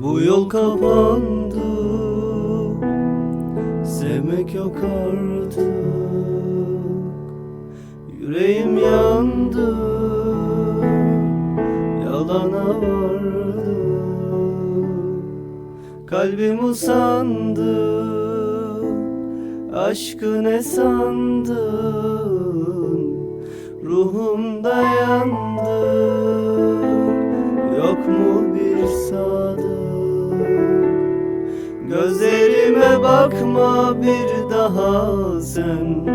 Bu yol kapandı Sevmek yok artık. Yüreğim yandı Yalana vardı. Kalbim usandı Aşkı ne sandın Yok mu bir sadık? Gözlerime bakma bir daha sen.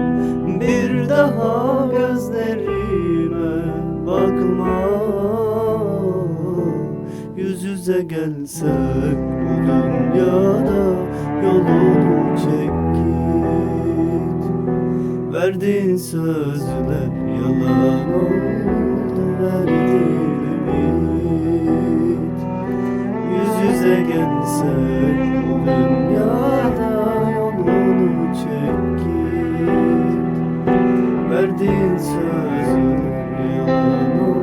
Bir daha gözlerime bakma. Yüz yüze gelsek bu dünyada Yolunu çek git. Verdiğin sözler Gelsek bu dünyada yolunu çek git. Verdiğin sözler yalan